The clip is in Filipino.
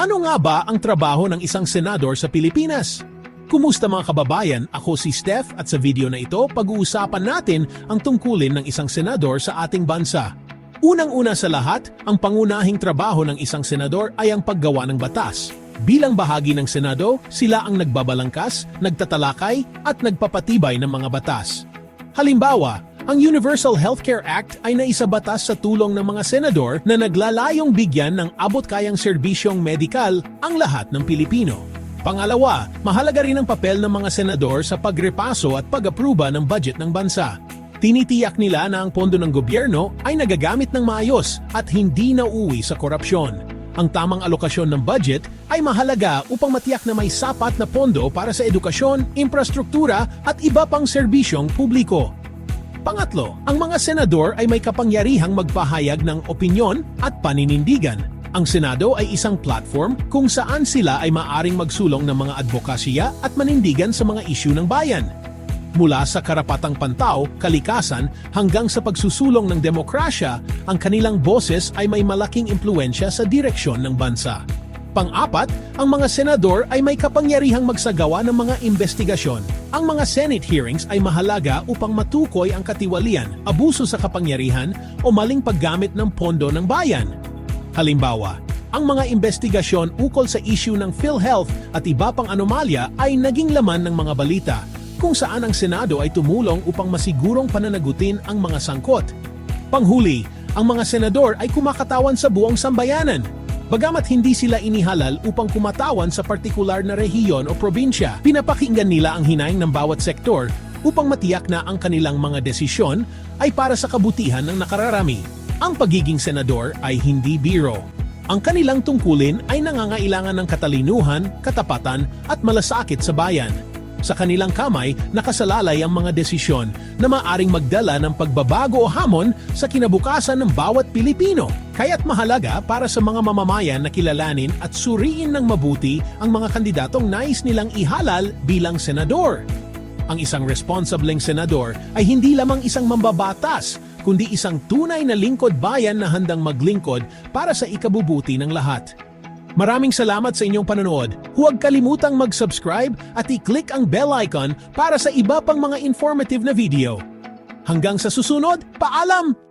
Ano nga ba ang trabaho ng isang senador sa Pilipinas? Kumusta mga kababayan? Ako si Steph at sa video na ito pag-uusapan natin ang tungkulin ng isang senador sa ating bansa. Unang-una sa lahat, ang pangunahing trabaho ng isang senador ay ang paggawa ng batas. Bilang bahagi ng Senado, sila ang nagbabalangkas, nagtatalakay at nagpapatibay ng mga batas. Halimbawa, ang Universal Healthcare Act ay naisabatas sa tulong ng mga senador na naglalayong bigyan ng abot-kayang serbisyong medikal ang lahat ng Pilipino. Pangalawa, mahalaga rin ang papel ng mga senador sa pagrepaso at pag-aproba ng budget ng bansa. Tinitiyak nila na ang pondo ng gobyerno ay nagagamit ng maayos at hindi nauuwi sa korupsyon. Ang tamang alokasyon ng budget ay mahalaga upang matiyak na may sapat na pondo para sa edukasyon, infrastruktura at iba pang serbisyong publiko. Pangatlo, ang mga senador ay may kapangyarihang magpahayag ng opinyon at paninindigan. Ang Senado ay isang platform kung saan sila ay maaring magsulong ng mga advokasya at manindigan sa mga isyu ng bayan. Mula sa karapatang pantaw, kalikasan, hanggang sa pagsusulong ng demokrasya, ang kanilang boses ay may malaking impluensya sa direksyon ng bansa. Pang-apat, ang mga senador ay may kapangyarihang magsagawa ng mga investigasyon. Ang mga Senate hearings ay mahalaga upang matukoy ang katiwalian, abuso sa kapangyarihan o maling paggamit ng pondo ng bayan. Halimbawa, ang mga investigasyon ukol sa issue ng PhilHealth at iba pang anomalya ay naging laman ng mga balita kung saan ang Senado ay tumulong upang masigurong pananagutin ang mga sangkot. Panghuli, ang mga senador ay kumakatawan sa buong sambayanan. Bagamat hindi sila inihalal upang kumatawan sa partikular na rehiyon o probinsya, pinapakinggan nila ang hinaing ng bawat sektor upang matiyak na ang kanilang mga desisyon ay para sa kabutihan ng nakararami. Ang pagiging senador ay hindi biro. Ang kanilang tungkulin ay nangangailangan ng katalinuhan, katapatan at malasakit sa bayan. Sa kanilang kamay, nakasalalay ang mga desisyon na maaring magdala ng pagbabago o hamon sa kinabukasan ng bawat Pilipino. Kaya't mahalaga para sa mga mamamayan na kilalanin at suriin ng mabuti ang mga kandidatong nais nilang ihalal bilang senador. Ang isang responsableng senador ay hindi lamang isang mambabatas, kundi isang tunay na lingkod bayan na handang maglingkod para sa ikabubuti ng lahat. Maraming salamat sa inyong panonood. Huwag kalimutang mag-subscribe at i-click ang bell icon para sa iba pang mga informative na video. Hanggang sa susunod, paalam!